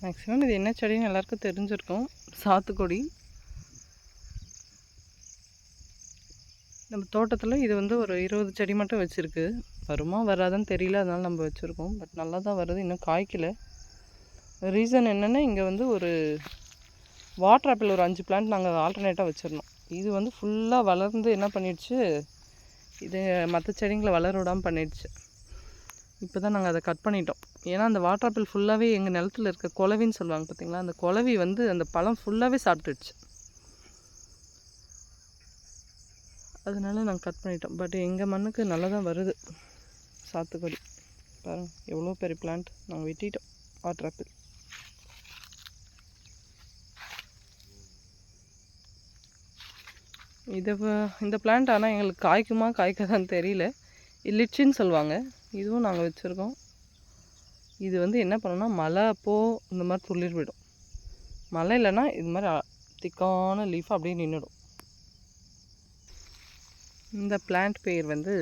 Maximum இது என்ன செடின்னு எல்லாருக்கும் தெரிஞ்சிருக்கும். சாத்துக்கொடி. நம்ம தோட்டத்தில் இது வந்து ஒரு இருபது செடி மட்டும் வச்சுருக்கு. வருமா வராதுன்னு தெரியல அதனால் நம்ம வச்சுருக்கோம். பட் நல்லா தான் வருது இன்னும் காய்க்கல. ரீசன் என்னென்னா இங்கே வந்து ஒரு வாட்டர் ஆப்பிள் ஒரு அஞ்சு பிளான்ட் நாங்கள் ஆல்டர்னேட்டாக வச்சிருந்தோம். இது வந்து ஃபுல்லாக வளர்ந்து என்ன பண்ணிடுச்சு? இது மற்ற செடிங்களை வளர விடாமல் பண்ணிடுச்சு. இப்போ தான் நாங்கள் அதை கட் பண்ணிட்டோம். ஏன்னா அந்த வாட்டர் ஆப்பிள் ஃபுல்லாகவே எங்கள் நிலத்துல இருக்க குலவின்னு சொல்லுவாங்க பார்த்தீங்களா அந்த குலவி வந்து அந்த பழம் ஃபுல்லாகவே சாப்பிட்டுடுச்சு. அதனால நாங்கள் கட் பண்ணிட்டோம். பட் எங்கள் மண்ணுக்கு நல்லா தான் வருது. சாத்துக்குடி. பாருங்கள் எவ்வளோ பெரிய பிளான்ட் நாங்கள் வெட்டிட்டோம் வாட்டர் ஆப்பிள். இதை இந்த பிளான்ட் ஆனால் எங்களுக்கு காய்க்குமா காய்க்காதான்னு தெரியல. லிச்சின்னு சொல்லுவாங்க. இதுவும் நாங்கள் வச்சுருக்கோம். இது வந்து என்ன பண்ணணும்னா மழை அப்போ இந்த மாதிரி துளிர் விடும். மழை இல்லைன்னா இது மாதிரி திக்கான லீஃப் அப்படியே நின்றுடும் இந்த பிளான்ட் பேர் வந்து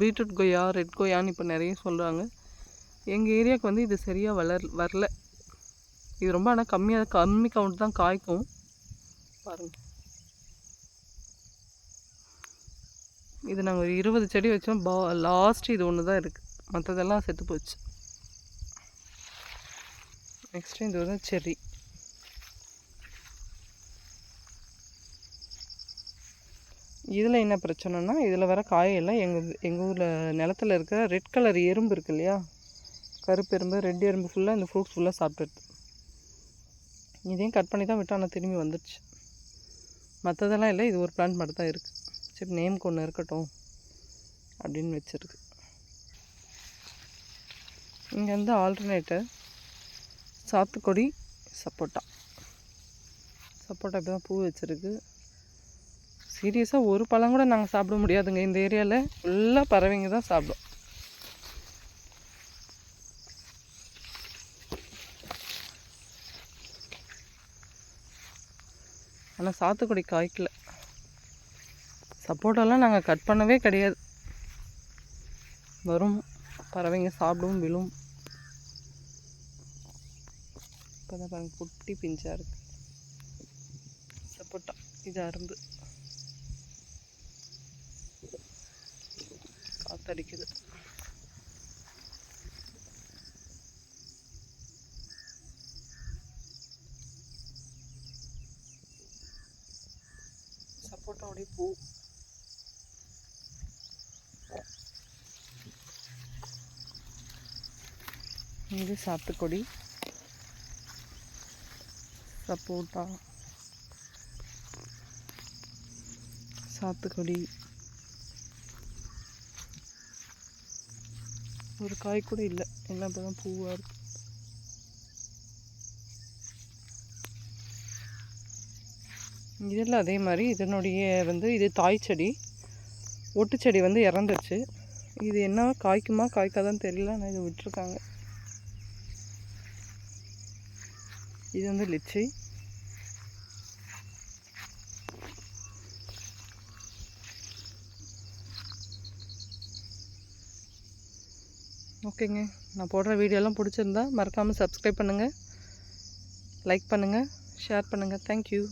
பீட்ரூட் கொய்யா ரெட் கொய்யான்னு இப்போ நிறைய சொல்கிறாங்க எங்கள் ஏரியாவுக்கு வந்து இது சரியாக வளர் வரல. இது ரொம்ப ஆனால் கம்மியாக கம்மி கவுண்ட் தான் காய்க்கும். பாருங்கள் இது நாங்கள் ஒரு இருபது செடி வச்சோம். பா லாஸ்ட் இது ஒன்று தான் இருக்குது மற்றதெல்லாம் செத்து போச்சு. நெக்ஸ்ட் இது வந்து செர்ரி இதில் என்ன பிரச்சனைனா இதில் வர காயெல்லாம் எங்கள் எங்கள் ஊரில் நிலத்துல இருக்க ரெட் கலர் எறும்பு இருக்கு இல்லையா? கருப்பு எறும்பு ரெட் எறும்பு ஃபுல்லாக இந்த ஃப்ரூட்ஸ் ஃபுல்லாக சாப்பிட்டுருது இதையும் கட் பண்ணி தான் விட்டு ஆனால் திரும்பி வந்துடுச்சு மற்றதெல்லாம் இல்லை இது ஒரு பிளான்ட் மட்டும் தான் இருக்குது சரி நேமுக்கு ஒன்று இருக்கட்டும் அப்படின்னு வச்சுருக்கு. இங்கே வந்து ஆல்டர்னேட்டர் சாத்துக்கொடி சப்போட்டா. சப்போட்டா இப்போ தான் பூ வச்சுருக்கு. சீரியஸாக ஒரு பழம் கூட நாங்கள் சாப்பிட முடியாதுங்க. இந்த ஏரியாவில் ஃபுல்லாக பறவைங்க தான் சாப்பிடும். ஆனால் சாத்துக்குடி காய்க்கல. சப்போட்டாலாம் நாங்கள் கட் பண்ணவே கிடையாது. வரும். பறவைங்க சாப்பிடும் விழும். இப்போ தான் பாருங்க குட்டி பிஞ்சாக இருக்கு சப்போட்டா இது அரும்பு காத்தடிக்குது சப்போட்டாவுடைய பூ இது சாத்துக்குடி சப்போட்டா. சாத்துக்குடி. ஒரு காய் கூட இல்லை. எல்லாம் இப்போ தான் பூவாக இருக்கு. இதில் அதே மாதிரி இதனுடைய வந்து இது தாய் செடி. ஒட்டு செடி வந்து இறந்துருச்சு. இது என்ன காய்க்குமா காய்க்காதான்னு தெரியல. ஆனால் இது விட்டுருக்காங்க. இது வந்து லிச்சி ஓகேங்க நான் போடுற வீடியோலாம் பிடிச்சிருந்தா மறக்காமல் சப்ஸ்கிரைப் பண்ணுங்கள் லைக் பண்ணுங்கள் ஷேர் பண்ணுங்கள் தேங்க்யூ